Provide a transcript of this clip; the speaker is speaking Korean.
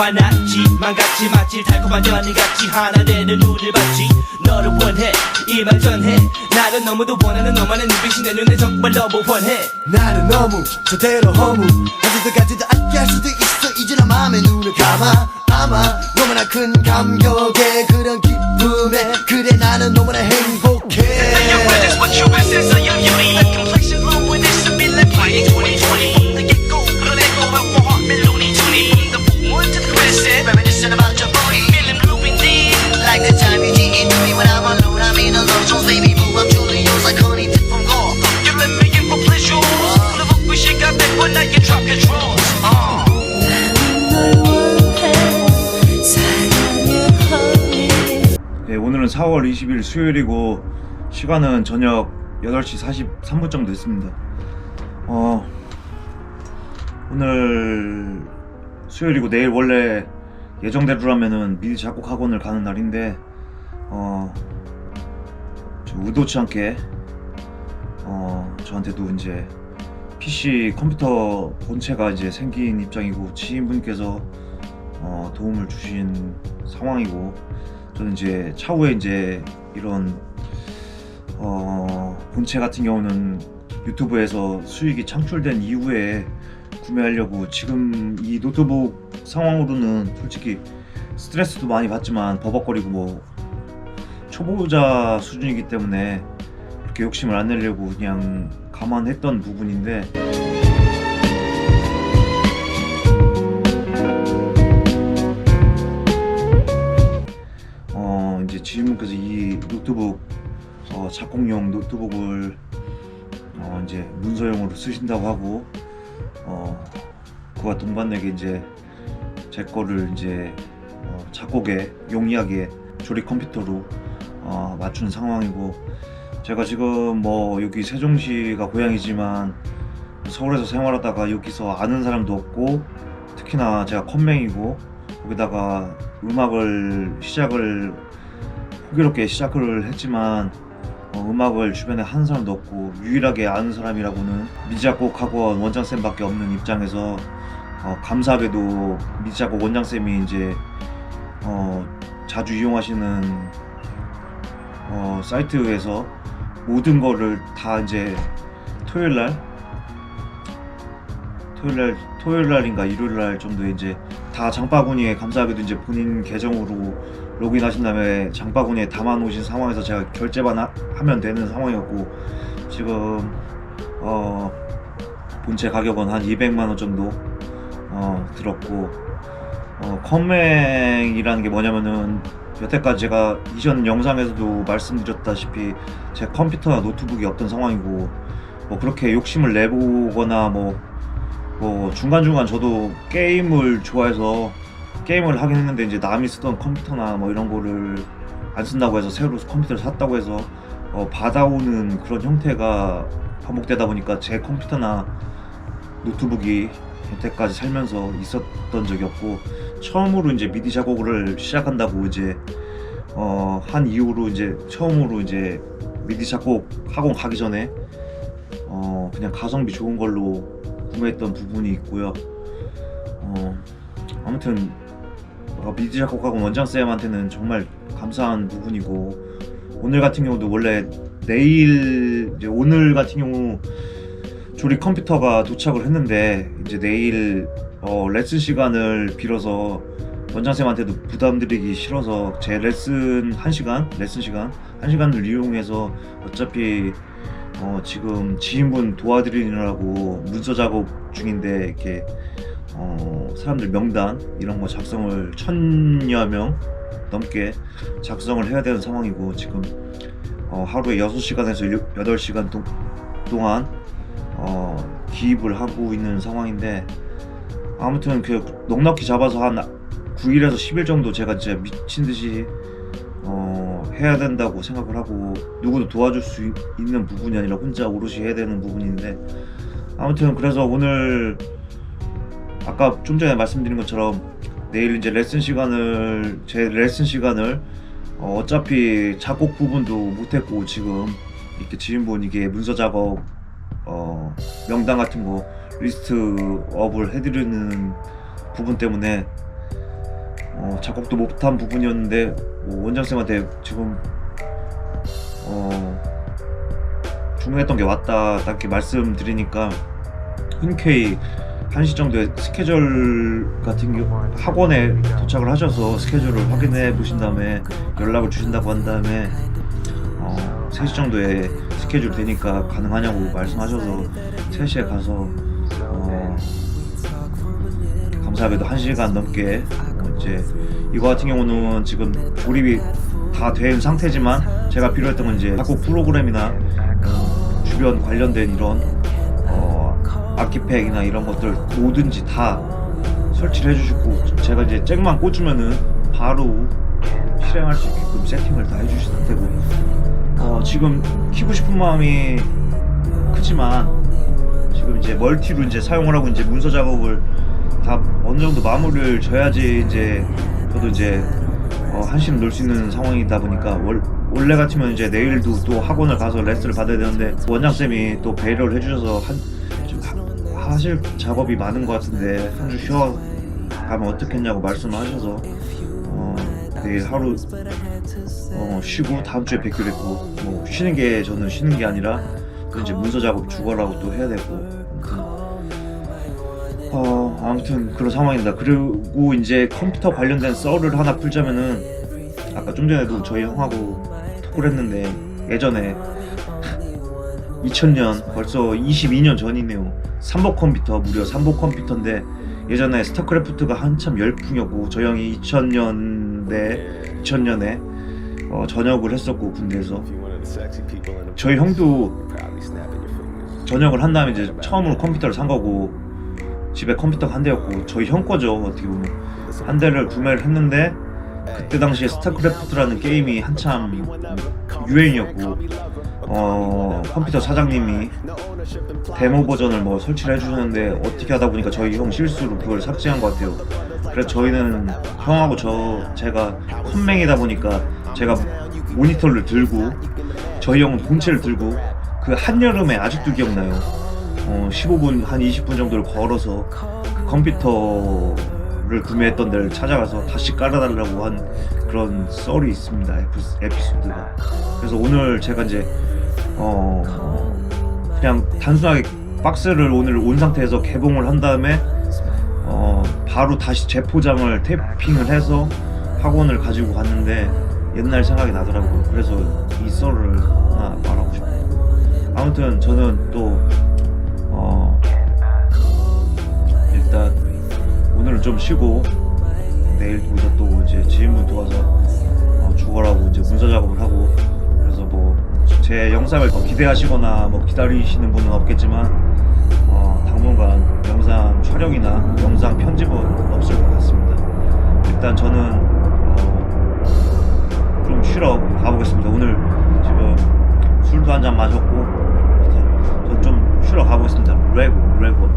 화났지 망같이 마치 달콤한 연인같이 하나 되는 눈을 봤지 너를 원해 이 말 전해 나를 너무도 원하는 너만의 눈빛이 내 눈에 정말 너무 원해 나는 너무 저대로 허무 언제까지도 아껴할 수도 있어 이제 나 맘에 눈을 감아 아마 너무나 큰 감격에 그런 기쁨에 그래 나는 너무나 행복해 4월 20일 수요일이고 시간은 저녁 8시 43분쯤 됐습니다. 어, 오늘 수요일이고 내일 원래 예정대로라면은 미리 작곡 학원을 가는 날인데 어, 좀 의도치 않게 어, 저한테도 이제 PC 컴퓨터 본체가 이제 생긴 입장이고 지인분께서 어, 도움을 주신 상황이고 저는 이제 차후에 이제 이런 어, 본체 같은 경우는 유튜브에서 수익이 창출된 이후에 구매하려고 지금 이 노트북 상황으로는 솔직히 스트레스도 많이 받지만 버벅거리고 뭐 초보자 수준이기 때문에 그렇게 욕심을 안 내려고 그냥 감안했던 부분인데 지인분께서 이 노트북 어, 작곡용 노트북을 어, 이제 문서용으로 쓰신다고 하고 어 그와 동반되게 이제 제 거를 이제 어, 작곡에 용이하게 조립 컴퓨터로 어, 맞춘 상황이고 제가 지금 뭐 여기 세종시가 고향이지만 서울에서 생활하다가 여기서 아는 사람도 없고 특히나 제가 컴맹이고 거기다가 음악을 시작을 호기롭게 시작을 했지만 어, 음악을 주변에 하는 사람도 없고 유일하게 아는 사람이라고는 미작곡 학원 원장쌤밖에 없는 입장에서 어, 감사하게도 미작곡 원장쌤이 이제 어, 자주 이용하시는 어, 사이트에서 모든 거를 다 이제 토요일 날 토요일 날 토요일 날인가 일요일 날 정도에 이제 다 장바구니에 감사하게도 이제 본인 계정으로 로그인하신 다음에 장바구니에 담아 놓으신 상황에서 제가 결제만 하, 하면 되는 상황이었고 지금 어 본체 가격은 한 200만 원 정도 어 들었고 어 컴맹이라는 게 뭐냐면은 여태까지 제가 이전 영상에서도 말씀드렸다시피 제 컴퓨터나 노트북이 없던 상황이고 뭐 그렇게 욕심을 내보거나 뭐 뭐 중간중간 저도 게임을 좋아해서 게임을 하긴 했는데 이제 남이 쓰던 컴퓨터나 뭐 이런 거를 안 쓴다고 해서 새로 컴퓨터를 샀다고 해서 어, 받아오는 그런 형태가 반복되다 보니까 제 컴퓨터나 노트북이 여태까지 살면서 있었던 적이 없고 처음으로 이제 미디 작곡을 시작한다고 이제 어, 한 이후로 이제 처음으로 이제 미디 작곡 학원 가기 전에 어, 그냥 가성비 좋은 걸로 구매했던 부분이 있고요. 어, 아무튼 어, 미디 작곡학원 원장 쌤한테는 정말 감사한 부분이고 오늘 같은 경우도 원래 내일 이제 오늘 같은 경우 조립 컴퓨터가 도착을 했는데 이제 내일 어, 레슨 시간을 빌어서 원장 쌤한테도 부담드리기 싫어서 제 레슨 1시간 레슨 시간 1시간을 이용해서 어차피 어, 지금 지인분 도와드리느라고 문서 작업 중인데 이렇게 어, 사람들 명단 이런 거 작성을 천여 명 넘게 작성을 해야 되는 상황이고 지금 어, 하루에 6시간에서 8시간 동, 동안 어, 기입을 하고 있는 상황인데 아무튼 그 넉넉히 잡아서 한 9일에서 10일 정도 제가 진짜 미친 듯이 어, 해야 된다고 생각을 하고 누구도 도와줄 수 있- 있는 부분이 아니라 혼자 오롯이 해야 되는 부분인데 아무튼 그래서 오늘 아까 좀 전에 말씀드린 것처럼 내일 이제 레슨 시간을 제 레슨 시간을 어, 어차피 작곡 부분도 못했고 지금 이렇게 지인분 이게 문서 작업 어, 명단 같은 거 리스트 업을 해드리는 부분 때문에 어, 작곡도 못한 부분이었는데 뭐 원장쌤한테 지금 어, 주문했던 게 왔다 딱 이렇게 말씀드리니까 흔쾌히 1시 정도에 스케줄 같은 경우 학원에 도착을 하셔서 스케줄을 확인해 보신 다음에 연락을 주신다고 한 다음에 어, 3시 정도에 스케줄 되니까 가능하냐고 말씀하셔서 3시에 가서 어, 감사하게도 1시간 넘게. 어, 이제 이거 같은 경우는 지금 조립이 다 된 상태지만 제가 필요했던 건 이제 작곡 프로그램이나 어, 주변 관련된 이런 어, 악기팩이나 이런 것들 뭐든지 다 설치를 해주시고 제가 이제 잭만 꽂으면은 바로 실행할 수 있게끔 세팅을 다 해주신 상태고. 어, 지금 키고 싶은 마음이 크지만 지금 이제 멀티로 이제 사용을 하고 이제 문서 작업을 다 어느 정도 마무리를 져야지 이제 저도 이제 어, 한시름 놀 수 있는 상황이다 보니까 월, 원래 같으면 이제 내일도 또 학원을 가서 레슨을 받아야 되는데 원장 쌤이 또 배려를 해주셔서 한좀 하- 하실 작업이 많은 것 같은데 한 주 쉬어 가면 어떻겠냐고 말씀을 하셔서 어, 내일 하루 어, 쉬고 다음 주에 뵙기로 했고 뭐 쉬는 게 저는 쉬는 게 아니라 또 이제 문서 작업 주거라고 또 해야 되고 아무튼 어, 아무튼 그런 상황입니다. 그리고 이제 컴퓨터 관련된 썰을 하나 풀자면은 아까 좀 전에도 저희 형하고 톡을 했는데 예전에 2000년 벌써 22년 전이네요. 삼복 컴퓨터 무려 삼복 컴퓨터인데 예전에 스타크래프트가 한참 열풍이었고 저 형이 2000년대 2000년에 어, 전역을 했었고 군대에서 저희 형도 전역을 한 다음에 이제 처음으로 컴퓨터를 산 거고 집에 컴퓨터가 한 대였고 저희 형 거죠 어떻게 보면 한 대를 구매를 했는데 그때 당시에 스타크래프트라는 게임이 한참 유행이었고 어 컴퓨터 사장님이 데모 버전을 뭐 설치를 해주셨는데 어떻게 하다 보니까 저희 형 실수로 그걸 삭제한 것 같아요. 그래서 저희는 형하고 저 제가 컴맹이다 보니까 제가 모니터를 들고 저희 형은 본체를 들고 그 한여름에 아직도 기억나요. 어, 15분 한 20분 정도를 걸어서 그 컴퓨터 를 구매했던 데를 찾아가서 다시 깔아달라고 한 그런 썰이 있습니다 에피- 에피소드가. 그래서 오늘 제가 이제 어 그냥 단순하게 박스를 오늘 온 상태에서 개봉을 한 다음에 어 바로 다시 재포장을 테이핑을 해서 학원을 가지고 갔는데 옛날 생각이 나더라고요. 그래서 이 썰을 하나 말하고 싶어요. 아무튼 저는 또 오늘은 좀 쉬고 내일부터 또 이제 지인분 도와서 어, 죽어라고 이제 문서 작업을 하고 그래서 뭐 제 영상을 더 기대하시거나 뭐 기다리시는 분은 없겠지만 어, 당분간 영상 촬영이나 영상 편집은 없을 것 같습니다. 일단 저는 어, 좀 쉬러 가보겠습니다. 오늘 지금 술도 한 잔 마셨고 저좀 쉬러 가보겠습니다. 레고 레고